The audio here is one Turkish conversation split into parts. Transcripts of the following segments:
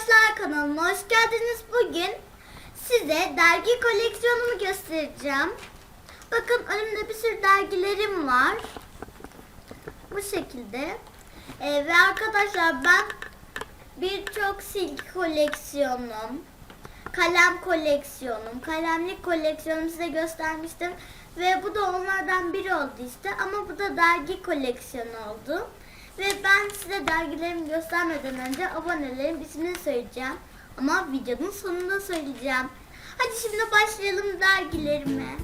Arkadaşlar kanalıma hoş geldiniz. Bugün size dergi koleksiyonumu göstereceğim. Bakın önümde bir sürü dergilerim var. Bu şekilde. Ee, ve arkadaşlar ben birçok silgi koleksiyonum, kalem koleksiyonum, kalemlik koleksiyonumu size göstermiştim. Ve bu da onlardan biri oldu işte. Ama bu da dergi koleksiyonu oldu. Ve ben size dergilerimi göstermeden önce abonelerim ismini söyleyeceğim. Ama videonun sonunda söyleyeceğim. Hadi şimdi başlayalım dergilerime.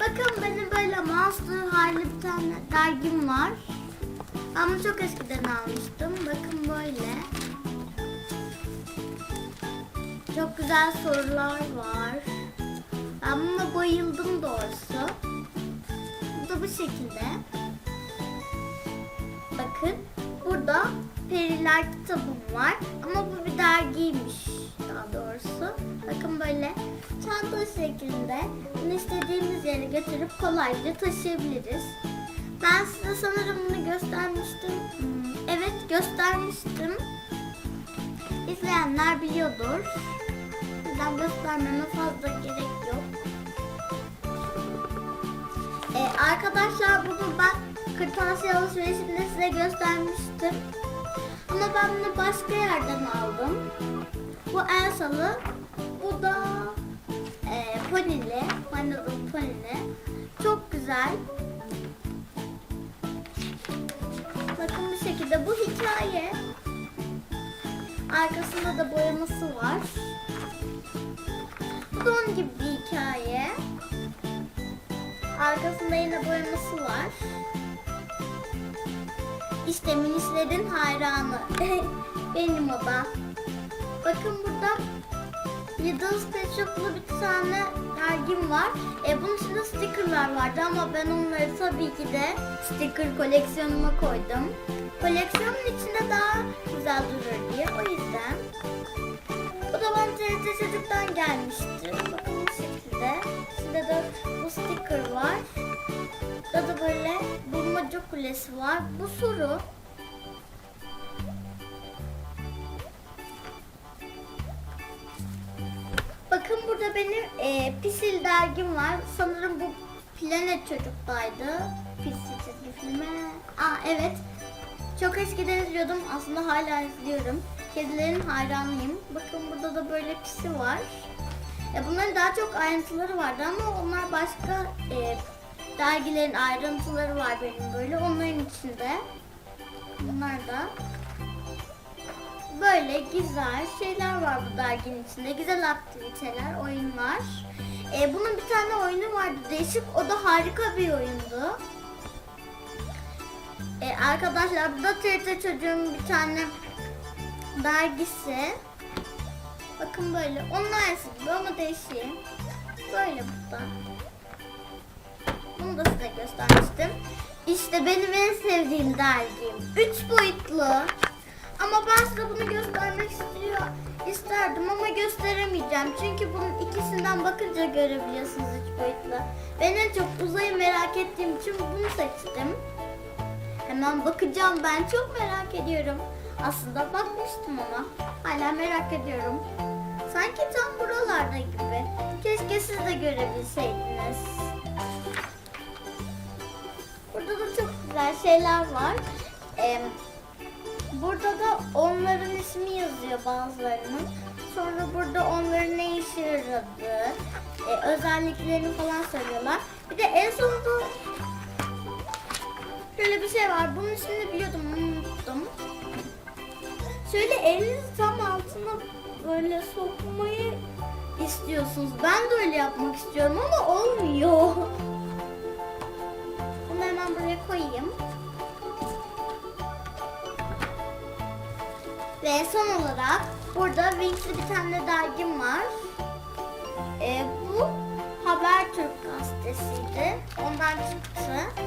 Bakın benim böyle Monster hali bir tane dergim var. Ama çok eskiden almıştım. Bakın böyle. Çok güzel sorular var. Ben buna bayıldım doğrusu. Bu da bu şekilde. Bakın burada Periler kitabım var. Ama bu bir dergiymiş daha doğrusu. Bakın böyle çanta şeklinde bunu istediğimiz yere götürüp kolayca taşıyabiliriz. Ben size sanırım bunu göstermiştim. Hmm, Evet göstermiştim. İzleyenler biliyordur. Bizden göstermeme fazla gerek yok. Ee, arkadaşlar bunu Bunu başka yerden aldım. Bu Elsa'lı. Bu da e, Pony'li. Pony'li. Pony'li. Çok güzel. Bakın bu şekilde. Bu hikaye. Arkasında da boyaması var. Onun gibi bir hikaye. Arkasında yine boyaması var. İşte minislerin hayranı. Benim da. Bakın burada Lidl's Pet bir tane dergim var. E, bunun içinde stickerlar vardı ama ben onları tabii ki de sticker koleksiyonuma koydum. Koleksiyonun içinde daha güzel durur diye o yüzden. Bu da bana TRT Çocuk'tan gelmişti. Bakın bu şekilde. İçinde de bu sticker var. Böyle bulmaca kulesi var. Bu soru. Bakın burada benim e, Pisil dergim var. Sanırım bu Planet Çocuk'taydı. Pisil çizgi filmi. Aa evet. Çok eskiden izliyordum. Aslında hala izliyorum. Kedilerin hayranıyım. Bakın burada da böyle pisi var. E, bunların daha çok ayrıntıları vardı ama onlar başka e, dergilerin ayrıntıları var benim böyle. Onların içinde. Bunlar da böyle güzel şeyler var bu derginin içinde. Güzel aktiviteler, oyunlar. E, bunun bir tane oyunu vardı değişik. O da harika bir oyundu. E, arkadaşlar bu da TRT Çocuğun bir tane dergisi. Bakın böyle. Onun aynısı gibi ama değişik. Böyle bu da. Göstermiştim. İşte benim en sevdiğim dergim. Üç boyutlu. Ama ben size bunu göstermek istiyor, isterdim ama gösteremeyeceğim. Çünkü bunun ikisinden bakınca görebiliyorsunuz üç boyutlu. Ben en çok uzayı merak ettiğim için bunu seçtim. Hemen bakacağım ben çok merak ediyorum. Aslında bakmıştım ama hala merak ediyorum. Sanki tam buralarda gibi. Keşke siz de görebilseydiniz. Güzel şeyler var. Ee, burada da onların ismi yazıyor bazılarının. Sonra burada onların ne işe yaradığı, e, özelliklerini falan söylüyorlar. Bir de en sonunda şöyle bir şey var. Bunun ismini biliyordum, unuttum. Şöyle elinizi tam altına böyle sokmayı istiyorsunuz. Ben de öyle yapmak istiyorum ama olmuyor. Buraya koyayım. Ve son olarak burada Winx'li bir tane dergim var. Ee, bu Habertürk gazetesiydi. Ondan çıktı.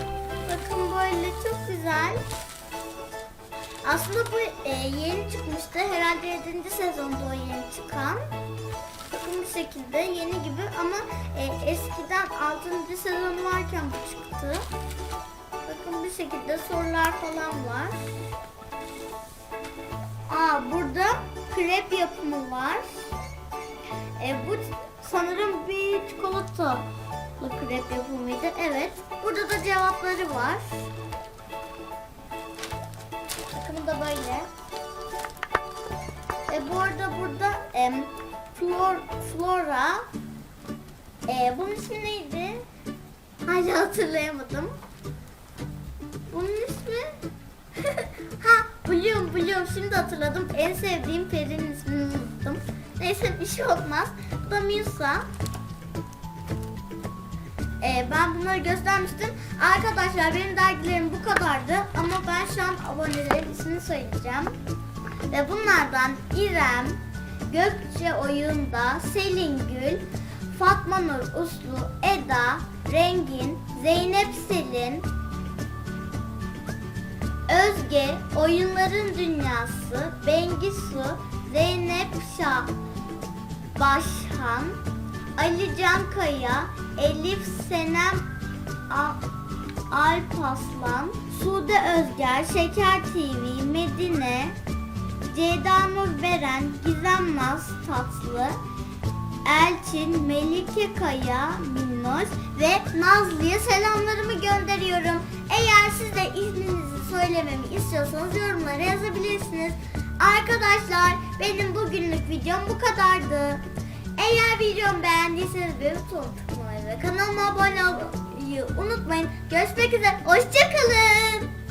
Bakın böyle çok güzel. Aslında bu e, yeni çıkmıştı. Herhalde 7. sezonda o yeni çıkan. Bakın bu şekilde yeni gibi ama e, eskiden 6. sezon varken bu çıktı. Bakın bu şekilde sorular falan var. Aa burada krep yapımı var. E, bu sanırım bir çikolatalı krep yapımıydı. Evet. Burada da cevapları var. Bakın da böyle. E, bu arada burada em, Flor, Flora e, bunun ismi neydi? Hala hatırlayamadım. Bunun ismi ha Bloom Bloom şimdi hatırladım. En sevdiğim perinin ismini unuttum. Neyse bir şey olmaz. Bu da Musa. Ee, ben bunları göstermiştim. Arkadaşlar benim dergilerim bu kadardı. Ama ben şu an abonelerin ismini söyleyeceğim. Ve bunlardan İrem, Gökçe Oyunda, Selin Gül, Fatma Nur Uslu, Eda, Rengin, Zeynep Selin, Özge, Oyunların Dünyası, Bengisu, Zeynep Şah, Başhan, Ali Can Kaya, Elif Senem Alpaslan, Sude Özger, Şeker TV, Medine, Ceyda Nur Gizem Naz Tatlı, Elçin, Melike Kaya, Minnoş ve Nazlı'ya selamlarımı gönderiyorum. Eğer siz de isminizi söylememi istiyorsanız yorumlara yazabilirsiniz. Arkadaşlar benim bugünlük videom bu kadardı. Eğer videomu beğendiyseniz bir buton tıklamayı ve kanalıma abone olmayı unutmayın. Görüşmek üzere. Hoşçakalın.